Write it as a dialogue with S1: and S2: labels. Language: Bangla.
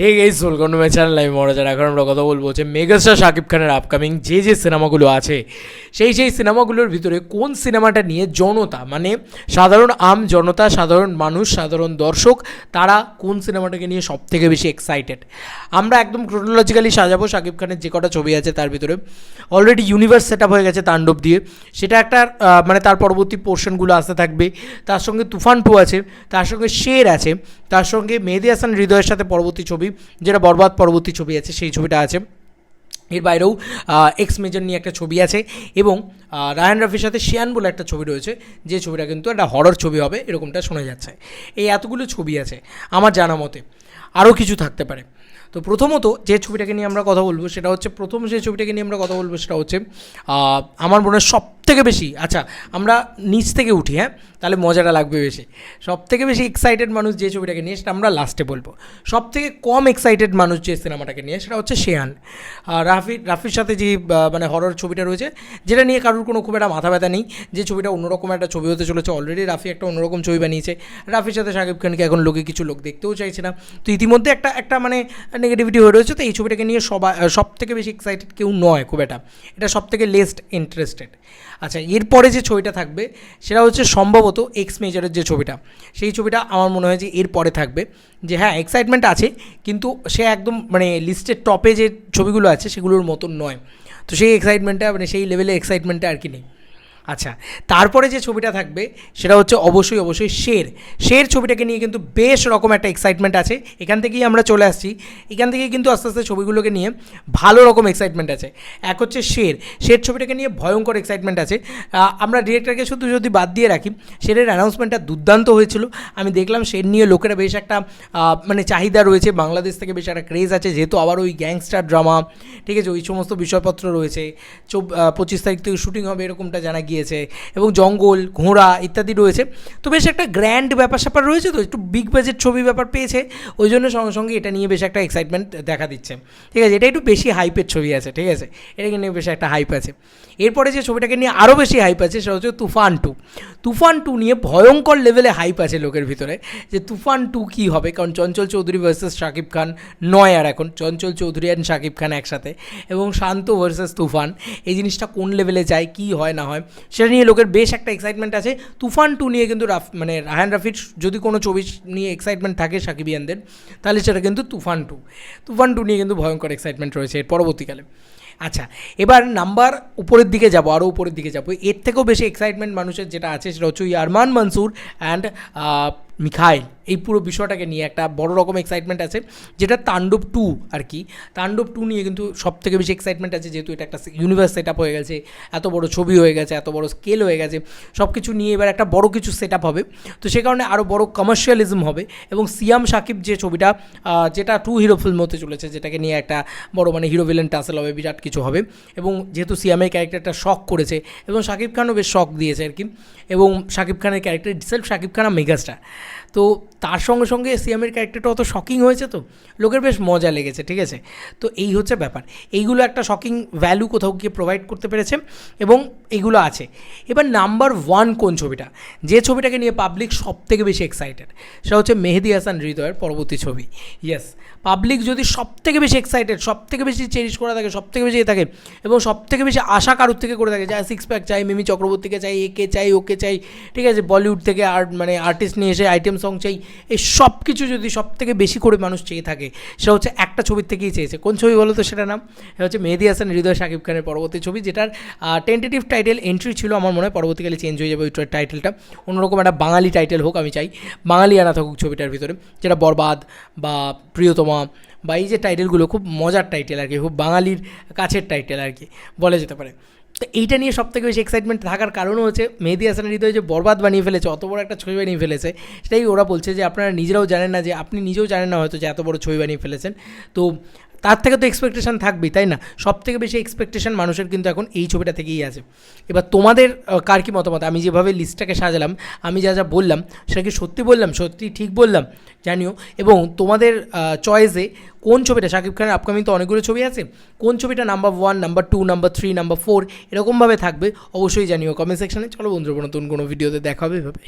S1: Hey guys welcome to my channel আমি মহারাজার এখন আমরা কথা বলব যে মেগাস্টার শাকিব খানের আপকামিং যে যে সিনেমাগুলো আছে। সেই সেই সিনেমাগুলোর ভিতরে কোন সিনেমাটা নিয়ে জনতা মানে সাধারণ আম জনতা, সাধারণ মানুষ, সাধারণ দর্শক, তারা কোন সিনেমাটাকে নিয়ে সব থেকে বেশি এক্সাইটেড আমরা একদম ক্রোনোলজিক্যালি সাজাবো শাকিব খানের যে কটা ছবি আছে তার ভিতরে। অলরেডি ইউনিভার্স সেট আপ হয়ে গেছে তাণ্ডব দিয়ে। সেটা একটা মানে তার পরবর্তী পোর্শনগুলো আসতে থাকবে। তার সঙ্গে তুফান টু আছে, তার সঙ্গে শের আছে, তার সঙ্গে মেহেদি হাসান হৃদয়ের সাথে পরবর্তী ছবি যেটা বরবাদ পরবর্তী ছবি আছে, সেই ছবিটা আছে। এর বাইরেও এক্স মেজর নিয়ে একটা ছবি আছে এবং রায়ান রাফির সাথে শিয়ান বলে একটা ছবি রয়েছে, যে ছবিটা কিন্তু একটা হরর ছবি হবে, এরকমটা শোনা যাচ্ছে। এই এতগুলো ছবি আছে, আমার জানা মতে। আরও কিছু থাকতে পারে। তো প্রথমত, যে ছবিটাকে নিয়ে আমরা কথা বলব, সেটা হচ্ছে, প্রথম যে ছবিটাকে নিয়ে আমরা কথা বলব, সেটা হচ্ছে আমার মনে হয় সব থেকে বেশি আচ্ছা আমরা নিচ থেকে উঠি হ্যাঁ? তাহলে মজাটা লাগবে বেশি। সব থেকে বেশি এক্সাইটেড মানুষ যে ছবিটাকে নিয়ে, সেটা আমরা লাস্টে বলব। সব থেকে কম এক্সাইটেড মানুষ যে সিনেমাটাকে নিয়ে, সেটা হচ্ছে শেয়ান। রাফি, রাফির সাথে যে মানে হরর ছবিটা রয়েছে, যেটা নিয়ে কারোর কোনো খুব একটা মাথা ব্যথা নেই, যে ছবিটা অন্যরকম একটা ছবি হতে চলেছে অলরেডি রাফি একটা অন্যরকম ছবি বানিয়েছে। রাফির সাথে শাকিব খানকে এখন লোকে কিছু লোক দেখতেও চাইছে না। তো ইতিমধ্যে একটা একটা মানে নেগেটিভিটি হয়ে রয়েছে, তো এই ছবিটাকে নিয়ে সবাই সব থেকে বেশি এক্সাইটেড কেউ নয় খুব একটা। এটা সব থেকে লেস্ট ইন্টারেস্টেড আচ্ছা এরপরে যে ছবিটা থাকবে, সেটা হচ্ছে সম্ভবত এক্স মেজারের যে ছবিটা। সেই ছবিটা আমার মনে হয় যে এরপরে থাকবে। যে হ্যাঁ এক্সাইটমেন্ট আছে, কিন্তু সে একদম মানে লিস্টের টপে যে ছবিগুলো আছে, সেগুলোর মতন নয়। তো সেই এক্সাইটমেন্টটা মানে সেই লেভেলে এক্সাইটমেন্টটা আর কি নেই। আচ্ছা তারপরে যে ছবিটা থাকবে, সেটা হচ্ছে অবশ্যই অবশ্যই শের। শের ছবিটাকে নিয়ে কিন্তু বেশ রকম একটা এক্সাইটমেন্ট আছে। এখান থেকেই আমরা চলে আসছি। এখান থেকেই কিন্তু আস্তে আস্তে ছবিগুলোকে নিয়ে ভালো রকম এক্সাইটমেন্ট আছে। এক হচ্ছে শের। শের ছবিটাকে নিয়ে ভয়ঙ্কর এক্সাইটমেন্ট আছে। আমরা ডিরেক্টরকে শুধু যদি বাদ দিয়ে রাখি, শেরের অ্যানাউন্সমেন্টটা দুর্দান্ত হয়েছিল। আমি দেখলাম শের নিয়ে লোকেরা বেশ একটা মানে চাহিদা রয়েছে। বাংলাদেশ থেকে বেশ একটা ক্রেজ আছে। যেহেতু আবার ওই গ্যাংস্টার ড্রামা ঠিক আছে, ওই সমস্ত বিষয়পত্র রয়েছে। চব পঁচিশ তারিখ থেকে শুটিং হবে এরকমটা জানা গিয়েছে এবং জঙ্গল, ঘোড়া ইত্যাদি রয়েছে। তো বেশ একটা গ্র্যান্ড ব্যাপার স্যাপার রয়েছে তো, একটু বিগ বাজেট ছবি ব্যাপার পেয়েছে। ওই জন্য সঙ্গে সঙ্গে এটা নিয়ে বেশ একটা এক্সাইটমেন্ট দেখা দিচ্ছে। ঠিক আছে, এটা একটু বেশি হাইপের ছবি আছে, ঠিক আছে? এটাকে নিয়ে বেশ একটা হাইপ আছে। এরপরে যে ছবিটাকে নিয়ে আরও বেশি হাইপ আছে সেটা হচ্ছে তুফান টু। তুফান টু নিয়ে ভয়ঙ্কর লেভেলে হাইপ আছে লোকের ভিতরে যে তুফান টু কী হবে? কারণ চঞ্চল চৌধুরী ভার্সেস শাকিব খান নয় আর এখন। চঞ্চল চৌধুরী অ্যান্ড শাকিব খান একসাথে এবং শান্ত ভার্সেস তুফান। এই জিনিসটা কোন লেভেলে যায়, কী হয়, না হয় সেটা নিয়ে লোকের বেশ একটা এক্সাইটমেন্ট আছে। তুফান টু নিয়ে কিন্তু রাফ মানে রাহান রাফির যদি কোনো ছবি নিয়ে এক্সাইটমেন্ট থাকে সাকিবিয়ানদের, তাহলে সেটা কিন্তু তুফান টু তুফান টু নিয়ে কিন্তু ভয়ঙ্কর এক্সাইটমেন্ট রয়েছে এর পরবর্তীকালে। আচ্ছা এবার নাম্বার উপরের দিকে যাব আরও উপরের দিকে যাব। এর থেকেও বেশি এক্সাইটমেন্ট মানুষের যেটা আছে সেটা হচ্ছে ওই আরমান মনসুর অ্যান্ড মিখাইল, এই পুরো বিষয়টাকে নিয়ে একটা বড় রকম এক্সাইটমেন্ট আছে, যেটা তাণ্ডব টু আর কি। তাণ্ডব টু নিয়ে কিন্তু সব থেকে বেশি এক্সাইটমেন্ট আছে, যেহেতু এটা একটা ইউনিভার্স সেট আপ হয়ে গেছে, এত বড় ছবি হয়ে গেছে, এত বড় স্কেল হয়ে গেছে সব কিছু নিয়ে এবার একটা বড় কিছু সেট আপ হবে। তো সে কারণে আরও বড় কমার্শিয়ালিজম হবে এবং সিয়াম সাকিব যে ছবিটা যেটা টু হিরো ফিল্ম হতে চলেছে, যেটাকে নিয়ে একটা বড় মানে হিরো ভিলেন টাসেল হবে, বিরাট কিছু হবে। এবং যেহেতু সিয়ামের ক্যারেক্টারটা শখ করেছে, এবং শাকিব খানও বেশ শখ দিয়েছে আর কি, এবং শাকিব খানের character self Shakib Khan megastar. তো তার সঙ্গে সঙ্গে সিয়ামের ক্যারেক্টারটা অত শকিং হয়েছে তো? লোকের বেশ মজা লেগেছে, ঠিক আছে? তো এই হচ্ছে ব্যাপার। এইগুলো একটা শকিং ভ্যালু কোথাও গিয়ে প্রোভাইড করতে পেরেছে এবং এইগুলো আছে। এবার নাম্বার ওয়ান কোন ছবিটা? যে ছবিটাকে নিয়ে পাবলিক সব থেকে বেশি এক্সাইটেড সেটা হচ্ছে মেহেদি হাসান হৃদয়ের পরবর্তী ছবি। ইয়েস পাবলিক যদি সব থেকে বেশি এক্সাইটেড সব থেকে বেশি চেরিশ করা থাকে সব থেকে বেশি এ থাকে এবং সব থেকে বেশি আশা কারোর থেকে করে থাকে যায় সিক্স প্যাক চাই মিমি চক্রবর্তীকে চাই একে চাই ওকে চাই ঠিক আছে বলিউড থেকে আর্ট মানে আর্টিস্ট নিয়ে এসে আইটেম সং চাই, এই সব কিছু যদি সব থেকে বেশি করে মানুষ চেয়ে থাকে, সেটা হচ্ছে একটা ছবির থেকেই চেয়েছে। কোন ছবি বলো তো সেটা নাম? সেটা হচ্ছে মেহেদি হাসান, হৃদয় শাকিব খানের পরবর্তী ছবি, যেটার টেন্টেটিভ টাইটেল এন্ট্রি ছিল আমার মনে হয়, পরবর্তীকালে চেঞ্জ হয়ে যাবে ওই টাইটেলটা অন্যরকম একটা বাঙালি টাইটেল হোক আমি চাই, বাঙালি আনা থাকুক ছবিটার ভিতরে, যেটা বরবাদ বা প্রিয়তমা বা এই যে টাইটেলগুলো খুব মজার টাইটেল আর কি, খুব বাঙালির কাছের টাইটেল আর কি, বলা যেতে পারে। তো এইটা নিয়ে সব থেকে বেশি এক্সাইটমেন্ট থাকার কারণও হচ্ছে মেহেদি হাসানের হৃদয় যে বরবাদ বানিয়ে ফেলেছে, অত বড় একটা ছবি বানিয়ে ফেলেছে, সেটাই ওরা বলছে যে আপনারা নিজেরাও জানেন না যে, আপনি নিজেও জানেন না হয়তো যে এত বড় ছবি বানিয়ে ফেলেছেন। তো তার থেকে তো এক্সপেকটেশন থাকবেই, তাই না? সব থেকে বেশি এক্সপেকটেশন মানুষের কিন্তু এখন এই ছবিটা থেকেই আছে। এবার তোমাদের কার কি মতামত? আমি যেভাবে লিস্টটাকে সাজালাম, আমি যা যা বললাম সেটা কি সত্যি বললাম, সত্যি ঠিক বললাম, জানিও। এবং তোমাদের চয়েসে কোন ছবিটা, শাকিব খানের আপকামিং তো অনেকগুলো ছবি আছে, কোন ছবিটা number one number two number three number four এরকমভাবে থাকবে, অবশ্যই জানিও। কমেন্ট সেকশানে চলো বন্ধুরা, নতুন কোনো ভিডিওতে দেখা হবে এভাবে